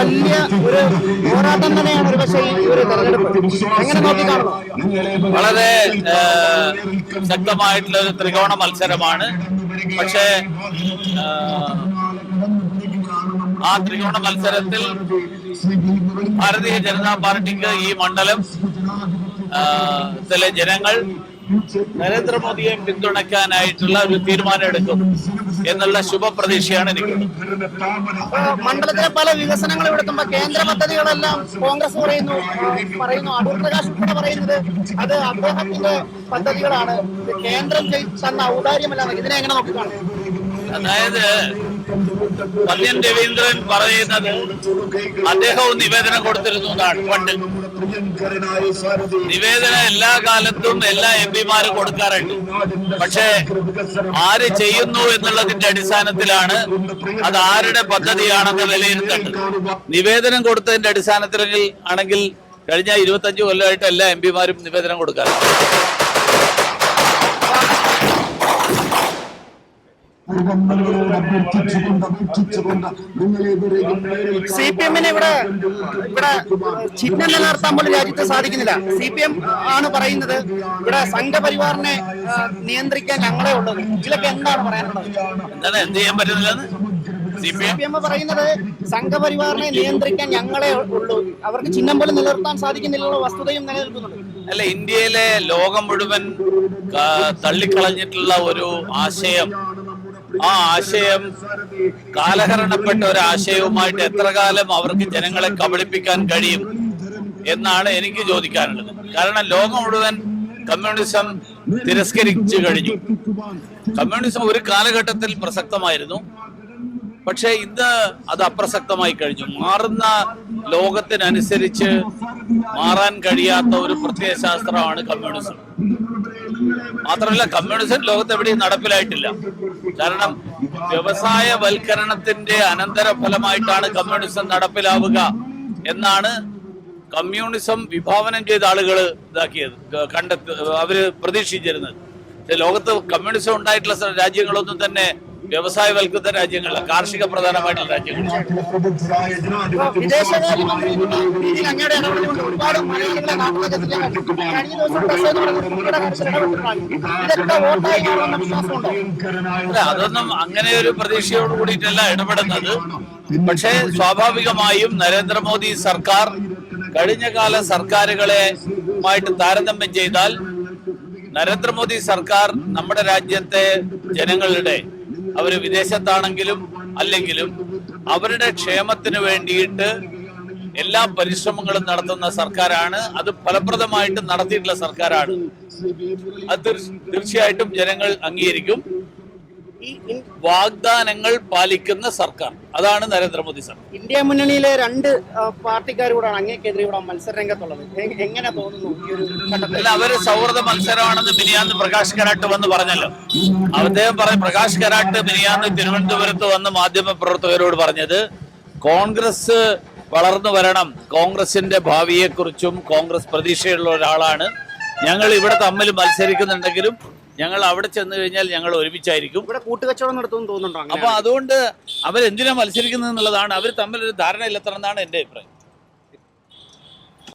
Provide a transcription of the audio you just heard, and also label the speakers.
Speaker 1: വലിയ ഒരു പോരാട്ടം തന്നെയാണ് ഒരു പക്ഷേ ഈ ഒരു തെരഞ്ഞെടുപ്പ്. എങ്ങനെ നോക്കിക്കാണുന്നു
Speaker 2: വളരെ ശക്തമായിട്ടുള്ള ഒരു ത്രികോണ മത്സരമാണ്. പക്ഷേ ആ ത്രികോണ മത്സരത്തിൽ ഭാരതീയ ജനതാ പാർട്ടിക്ക് ഈ മണ്ഡലം ചില ജനങ്ങൾ നരേന്ദ്രമോദിയെ പിന്തുണയ്ക്കാനായിട്ടുള്ള ഒരു തീരുമാനം എടുക്കും എന്നുള്ള ശുഭപ്രതീക്ഷയാണ് എനിക്ക്.
Speaker 1: മണ്ഡലത്തിലെ പല വികസനങ്ങൾ എടുക്കുമ്പോ കേന്ദ്ര പദ്ധതികളെല്ലാം കോൺഗ്രസ് പറയുന്നു പറയുന്നു അടൂർ പ്രകാശ് ഉൾപ്പെടെ പറയുന്നത് അത് അദ്ദേഹത്തിന്റെ പദ്ധതികളാണ്. കേന്ദ്രം തന്ന ഔദാര്യമല്ല ഇതിനെ എങ്ങനെ നോക്കിക്കാണും
Speaker 2: അതായത് പന്ന്യൻ രവീന്ദ്രൻ പറയുന്നത് അദ്ദേഹവും നിവേദനം കൊടുത്തിരുന്നു എന്നാണ് പണ്ട്. നിവേദനം എല്ലാ കാലത്തും എല്ലാ എം പിമാരും കൊടുക്കാറുണ്ട്. പക്ഷേ ആര് ചെയ്യുന്നു എന്നുള്ളതിന്റെ അടിസ്ഥാനത്തിലാണ് അത് ആരുടെ പദ്ധതിയാണെന്ന് വിലയിരുത്തേണ്ടത്. നിവേദനം കൊടുത്തതിന്റെ അടിസ്ഥാനത്തിൽ ആണെങ്കിൽ കഴിഞ്ഞ ഇരുപത്തഞ്ച് കൊല്ലമായിട്ട് എല്ലാ എം പിമാരും നിവേദനം കൊടുക്കാറുണ്ട്.
Speaker 1: സി പി എമ്മിന് ഇവിടെ ഇവിടെ ചിഹ്നം നിലനിർത്താൻ പോലും രാജ്യത്ത് സാധിക്കുന്നില്ല. സി പി എം ആണ് പറയുന്നത് ഇവിടെ സംഘപരിവാറിനെ നിയന്ത്രിക്കാൻ ഞങ്ങളെ ഉള്ളത്. ഇതിലൊക്കെ എന്താണ് പറയാനുള്ളത്?
Speaker 2: എന്താണ് എന്ത് ചെയ്യാൻ പറ്റുന്നില്ലെന്ന്? സി പി എം
Speaker 1: പറയുന്നത് സംഘപരിവാറിനെ നിയന്ത്രിക്കാൻ ഞങ്ങളെ ഉള്ളൂ. അവർക്ക് ചിഹ്നം പോലും നിലനിർത്താൻ സാധിക്കുന്നില്ല വസ്തുതയും നിലനിൽക്കുന്നുണ്ട്.
Speaker 2: അല്ല ഇന്ത്യയിലെ ലോകം മുഴുവൻ തള്ളിക്കളഞ്ഞിട്ടുള്ള ഒരു ആശയം ആ ആശയം കാലഹരണപ്പെട്ട ഒരു ആശയവുമായിട്ട് എത്ര കാലം അവർക്ക് ജനങ്ങളെ കബളിപ്പിക്കാൻ കഴിയും എന്നാണ് എനിക്ക് ചോദിക്കാനുള്ളത്. കാരണം ലോകം മുഴുവൻ കമ്മ്യൂണിസം തിരസ്കരിച്ചു കഴിഞ്ഞു. കമ്മ്യൂണിസം ഒരു കാലഘട്ടത്തിൽ പ്രസക്തമായിരുന്നു. പക്ഷേ ഇന്ന് അത് അപ്രസക്തമായി കഴിഞ്ഞു. മാറുന്ന ലോകത്തിനനുസരിച്ച് മാറാൻ കഴിയാത്ത ഒരു പ്രത്യയശാസ്ത്രമാണ് കമ്മ്യൂണിസം. മാത്രമല്ല കമ്മ്യൂണിസം ലോകത്ത് എവിടെയും നടപ്പിലായിട്ടില്ല. കാരണം വ്യവസായ വൽക്കരണത്തിന്റെ അനന്തര ഫലമായിട്ടാണ് കമ്മ്യൂണിസം നടപ്പിലാവുക എന്നാണ് കമ്മ്യൂണിസം വിഭാവനം ചെയ്ത ആളുകൾ ഇതാക്കിയത് കണ്ടെത്തി അവർ പ്രതീക്ഷിച്ചിരുന്നത്. ലോകത്ത് കമ്മ്യൂണിസം ഉണ്ടായിട്ടുള്ള രാജ്യങ്ങളൊന്നും തന്നെ വ്യവസായവൽകൃത രാജ്യങ്ങൾ കാർഷിക പ്രധാനമായിട്ടുള്ള അല്ല അതൊന്നും അങ്ങനെ ഒരു പ്രതീക്ഷയോട് കൂടിയിട്ടല്ല ഇടപെടുന്നത്. പക്ഷേ സ്വാഭാവികമായും നരേന്ദ്രമോദി സർക്കാർ കഴിഞ്ഞ കാല സർക്കാരുകളെ മായിട്ട് താരതമ്യം ചെയ്താൽ നരേന്ദ്രമോദി സർക്കാർ നമ്മുടെ രാജ്യത്തെ ജനങ്ങളുടെ അവർ വിദേശത്താണെങ്കിലും അല്ലെങ്കിലും അവരുടെ ക്ഷേമത്തിന് വേണ്ടിയിട്ട് എല്ലാ പരിശ്രമങ്ങളും നടത്തുന്ന സർക്കാരാണ്. അത് ഫലപ്രദമായിട്ട് നടത്തിയിട്ടുള്ള സർക്കാരാണ്. അത് തീർ- തീർച്ചയായിട്ടും ജനങ്ങൾ അംഗീകരിക്കും.
Speaker 1: ഈ
Speaker 2: വാഗ്ദാനങ്ങൾ പാലിക്കുന്ന സർക്കാർ. അതാണ് നരേന്ദ്രമോദി സർക്കാർ.
Speaker 1: ഇന്ത്യ മുന്നണിയിലെ രണ്ട് പാർട്ടിക്കാരോടാണ് അങ്ങേക്കെതിരെ ഇവിടെ മത്സര രംഗത്തുള്ളത് എങ്ങനെ തോന്നുന്നു ഈ ഒരു ഘട്ടത്തിൽ?
Speaker 2: അവർ സൗഹൃദ മത്സരമാണെന്ന് മിനിയാന്ന് പ്രകാശ് കരാട്ട് വന്ന് പറഞ്ഞല്ലോ. അദ്ദേഹം പറഞ്ഞു പ്രകാശ് കരാട്ട് മിനിയാന്ന് തിരുവനന്തപുരത്ത് വന്ന് മാധ്യമ പ്രവർത്തകരോട് പറഞ്ഞത് കോൺഗ്രസ് വളർന്നു വരണം. കോൺഗ്രസിന്റെ ഭാവിയെക്കുറിച്ചും കോൺഗ്രസ് പ്രതീക്ഷയുള്ള ഒരാളാണ്. ഞങ്ങൾ ഇവിടെ തമ്മിൽ മത്സരിക്കുന്നുണ്ടെങ്കിലും ഞങ്ങൾ അവിടെ ചെന്ന് കഴിഞ്ഞാൽ ഞങ്ങൾ ഒരുമിച്ചായിരിക്കും.
Speaker 1: ഇവിടെ കൂട്ടുകച്ചവടം നടത്തുമെന്ന് തോന്നുന്നുണ്ടോ
Speaker 2: അപ്പൊ അതുകൊണ്ട് അവരെന്തിനാ മത്സരിക്കുന്നത് എന്നുള്ളതാണ് അവർ തമ്മിൽ ഒരു ധാരണ ഇല്ലെത്തണമെന്നാണ് എന്റെ അഭിപ്രായം.